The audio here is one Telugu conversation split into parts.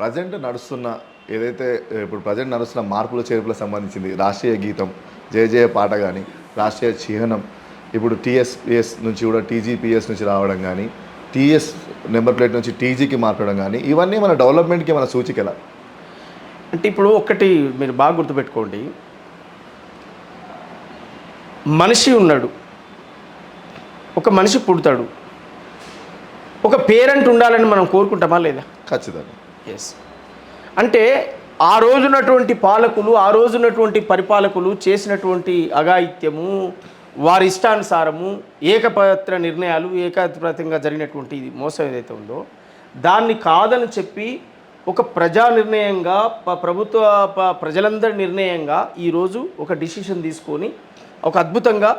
ప్రజెంట్ నడుస్తున్న ఏదైతే ఇప్పుడు ప్రజెంట్ నడుస్తున్న మార్పుల చేర్పులకు సంబంధించింది రాష్ట్రీయ గీతం జయ జయ పాట కానీ రాష్ట్రీయ చిహ్నం ఇప్పుడు టీఎస్పిఎస్ నుంచి కూడా టీజీపీఎస్ నుంచి రావడం కానీ టీఎస్ నెంబర్ ప్లేట్ నుంచి టీజీకి మార్చడం కానీ ఇవన్నీ మన డెవలప్మెంట్కి మన సూచికల? అంటే ఇప్పుడు ఒక్కటి మీరు బాగా గుర్తుపెట్టుకోండి. మనిషి ఉన్నాడు. ఒక మనిషి పుడతాడు. ఒక పేరెంట్ ఉండాలని మనం కోరుకుంటామా లేదా? ఖచ్చితంగా. ఎస్ అంటే ఆ రోజునటువంటి పాలకులు ఆ రోజునటువంటి పరిపాలకులు చేసినటువంటి అఘాయిత్యము వారి ఇష్టానుసారము ఏకపత్ర నిర్ణయాలు ఏకపత్రంగా జరిగినటువంటి ఇది మోసం ఏదైతే ఉందో దాన్ని కాదని చెప్పి ఒక ప్రజా నిర్ణయంగా ప్రభుత్వ ప్రజలందరి నిర్ణయంగా ఈరోజు ఒక డిసిషన్ తీసుకొని ఒక అద్భుతంగా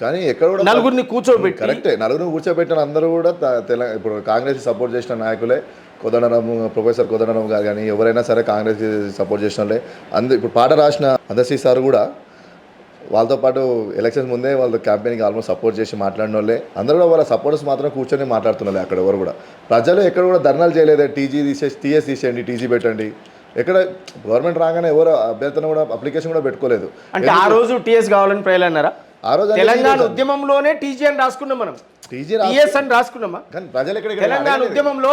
కానీ ఎక్కడ కూడా నలుగురిని కూర్చోబెట్టి కరెక్టే నలుగురు కూర్చోబెట్టిన అందరూ కూడా త- తెల ఇప్పుడు కాంగ్రెస్ సపోర్ట్ చేసిన నాయకులే కోదండరామ్ ప్రొఫెసర్ కోదండరామ్ గారు కానీ ఎవరైనా సరే కాంగ్రెస్ సపోర్ట్ చేసిన వాళ్ళే అందరు ఇప్పుడు పాట రాసిన అందశ్రీ సార్ కూడా వాళ్ళతో పాటు ఎలక్షన్స్ ముందే వాళ్ళ క్యాంపెయిన్కి ఆల్మోస్ట్ సపోర్ట్ చేసి మాట్లాడిన వాళ్ళే అందరూ కూడా వాళ్ళ సపోర్టర్స్ మాత్రం కూర్చొని మాట్లాడుతున్నారు అక్కడ ఎవరు కూడా. ప్రజలు ఎక్కడ కూడా ధర్నాలు చేయలేదే. టీజీ తీసేసి టీఎస్ తీసేయండి టీజీ పెట్టండి. ఎక్కడ గవర్నమెంట్ రాగానే ఎవరు అభ్యర్థన కూడా అప్లికేషన్ కూడా పెట్టుకోలేదు. అంటే ఆ రోజు టీఎస్ కావాలని ప్రజలు అన్నారా ఆ రోజు తెలంగాణ ఉద్యమంలోనే టీజీ అని రాసుకున్నాం మనం. టీజీ టీఎస్ అని రాసుకున్నామా? కానీ ప్రజలు ఎక్కడ తెలంగాణ. ఉద్యమంలో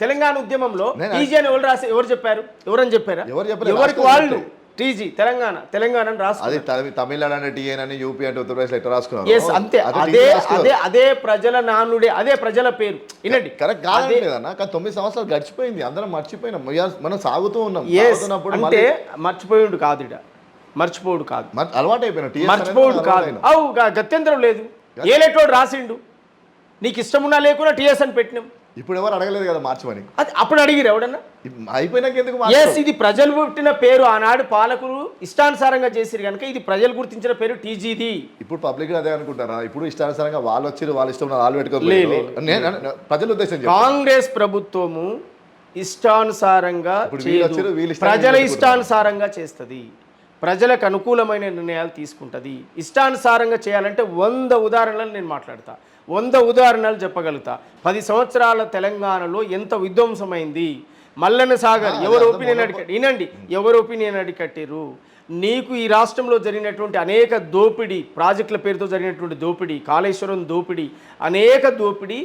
తెలంగాణ ఉద్యమంలో టీజీ అని ఎవరు రాసి ఎవరు చెప్పారు? ఎవరని చెప్పారా? ఎవరు చెప్పలేదు, ఎవరికి. వాళ్ళు? టీజీ తెలంగాణ తెలంగాణ అని రాసు అది తమి- తమిళనాడు అంటే టీఎన్ అని యూపీ అంటే ఉత్తరప్రదేశ్ ఎట్లా రాసుకున్నారు. ఎస్ అంతే. అదే అదే. అదే ప్రజల నానుడే అదే ప్రజల పేరు. వినండి. కరెక్ట్ కాదనలేదన్న కానీ తొమ్మిది సంవత్సరాలు గడిచిపోయింది. అందరం మర్చిపోయినాం. మనం సాగుతూ ఉన్నాం. అంటే మర్చిపోయిండు కాదు ఇడ. మర్చిపోడు కాదు. అలవాటు అయిపోయినా మర్చిపోడు కాదు. అవు గత్యంతరం లేదు. ఏలేటోడు రాసిండు. నీకు ఇష్టమున్నా లేకున్నా టీఎస్ అని పెట్టినాం. ఇప్పుడు ఎవరు అడగలేదు కదా మార్చమని అది అప్పుడు అడిగిరు ఎవడన్నా అయిపోయినాక ఎందుకు ఎస్? ఇది ప్రజలు పుట్టిన పేరు. ఆనాడు పాలకులు ఇష్టానుసారంగా చేసిరు కనుక ఇది ప్రజలు గుర్తించిన పేరు టీజీది. ఇప్పుడు పబ్లిక్ అదే అనుకుంటారా? ఇప్పుడు ఇష్టానుసారంగా వాళ్ళు వచ్చి వాళ్ళు ఇష్టం వాళ్ళు పెట్టుకోలేదు ప్రజల ఉద్దేశం. కాంగ్రెస్ ప్రభుత్వము ఇష్టానుసారంగా ప్రజల. ఇష్టానుసారంగా చేస్తుంది. ప్రజలకు అనుకూలమైన నిర్ణయాలు తీసుకుంటుంది. ఇష్టానుసారంగా చేయాలంటే వంద ఉదాహరణలు నేను మాట్లాడతా. వంద ఉదాహరణలు చెప్పగలుగుతా. పది సంవత్సరాల తెలంగాణలో ఎంత విధ్వంసమైంది? మల్లన్న సాగర్ ఎవరు ఒపీనియన్ అడిగట్టు వినండి ఎవరు ఒపీనియన్ అడిగట్టిరు నీకు ఈ రాష్ట్రంలో జరిగినటువంటి అనేక దోపిడీ ప్రాజెక్టుల పేరుతో జరిగినటువంటి దోపిడీ కాళేశ్వరం దోపిడీ అనేక దోపిడీ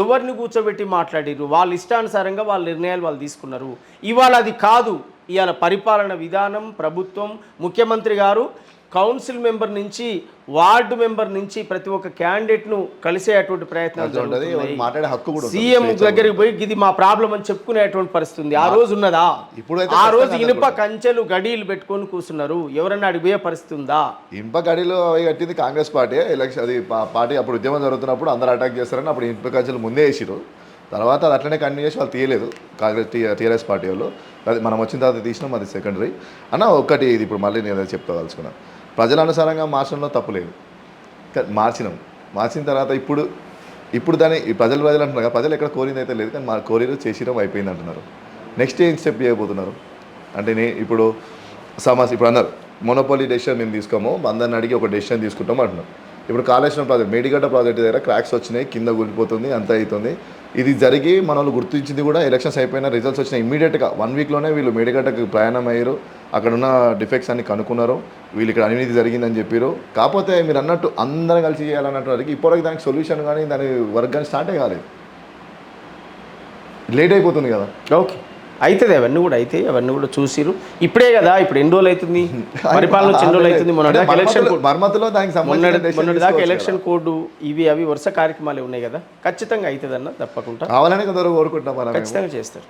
ఎవరిని కూర్చోబెట్టి మాట్లాడారు వాళ్ళ ఇష్టానుసారంగా వాళ్ళ నిర్ణయాలు వాళ్ళు తీసుకున్నారు. ఇవాళ అది కాదు. ఇవాళ పరిపాలన విధానం ప్రభుత్వం ముఖ్యమంత్రి గారు కౌన్సిల్ మెంబర్ నుంచి వార్డు మెంబర్ నుంచి ప్రతి ఒక్క క్యాండిడేట్ను కలిసేటువంటి ఉంటుంది. సీఎం దగ్గరికి పోయి ఇది మా ప్రాబ్లం అని చెప్పుకునేటువంటి పరిస్థితి ఆ రోజు ఉన్నదా? ఇప్పుడైతే ఆ రోజు ఇనుప కంచెలు గడీలు పెట్టుకొని కూర్చున్నారు. ఎవరన్నా అడిగిపోయే పరిస్థితి ఉందా? ఇనుప గడిలో అవి కట్టింది కాంగ్రెస్ పార్టీ. ఎలక్షన్ అది పార్టీ అప్పుడు ఉద్యమం జరుగుతున్నప్పుడు అందరు అటాక్ చేస్తారని అప్పుడు ఇనుప కంచెలు ముందే వేసిరు తర్వాత అది అట్లనే కంటిన్యూ చేసి వాళ్ళు తీయలేదు. కాంగ్రెస్ టీఆర్ఎస్ పార్టీ వాళ్ళు. అది మనం వచ్చిన తర్వాత తీసినాం అది సెకండరీ అన్న ఒక్కటి ఇది ఇప్పుడు మళ్ళీ నేను చెప్పుకోదలుచుకున్నాను ప్రజల అనుసారంగా మార్చడంలో తప్పు లేదు. మార్చినాం. మార్చిన తర్వాత ఇప్పుడు ఇప్పుడు దాన్ని ఈ ప్రజలు ప్రజలు అంటున్నారు కదా, ప్రజలు ఎక్కడ కోరింది అయితే లేదు కానీ మా కోరిరు చేసిరం అయిపోయింది అంటున్నారు. నెక్స్ట్ ఏం స్టెప్ చేయబోతున్నారు? అంటే నేను ఇప్పుడు సమస్య ఇప్పుడు అన్నారు మొనోపాలీ డెసిషన్ మేము తీసుకోము అందరిని అడిగి ఒక డెసిషన్ తీసుకుంటాం అంటున్నాం ఇప్పుడు కాళేశ్వరం ప్రాజెక్ట్ మేడిగడ్డ ప్రాజెక్ట్ దగ్గర క్రాక్స్ వచ్చినాయి కింద కూలిపోతుంది అంత అవుతుంది. ఇది జరిగి మనల్ని గుర్తించింది కూడా ఎలక్షన్స్ అయిపోయిన రిజల్ట్స్ వచ్చినాయి ఇమీడియట్గా వన్ వీక్లోనే వీళ్ళు మేడిగడ్డకు ప్రయాణం అయ్యారు అక్కడ ఉన్న డిఫెక్ట్స్ అన్ని కనుక్కున్నారు. వీళ్ళు ఇక్కడ అవినీతి జరిగిందని చెప్పారు. కాకపోతే మీరు అన్నట్టు అందరం కలిసి చేయాలన్నట్టు అడిగి ఇప్పటివరకు దానికి సొల్యూషన్ కానీ దాని వర్క్ కానీ స్టార్టే కాలేదు. లేట్ అయిపోతుంది కదా. ఓకే అవుతుంది అవన్నీ కూడా అయితే అవన్నీ కూడా చూసిరు ఇప్పుడే కదా ఇప్పుడు ఎన్ని రోజులు అవుతుంది పరిపాలన వచ్చి ఎన్ని రోజులు అవుతుంది మొన్నటి దాకా ఎలక్షన్ మర్మతులో- దానికి మొన్నటి దాకా ఎలక్షన్ కోడ్ ఇవి అవి వరుస కార్యక్రమాలు ఉన్నాయి కదా. ఖచ్చితంగా అవుతుంది అన్న తప్పకుండా. కావాలని కొందరు ఖచ్చితంగా చేస్తారు.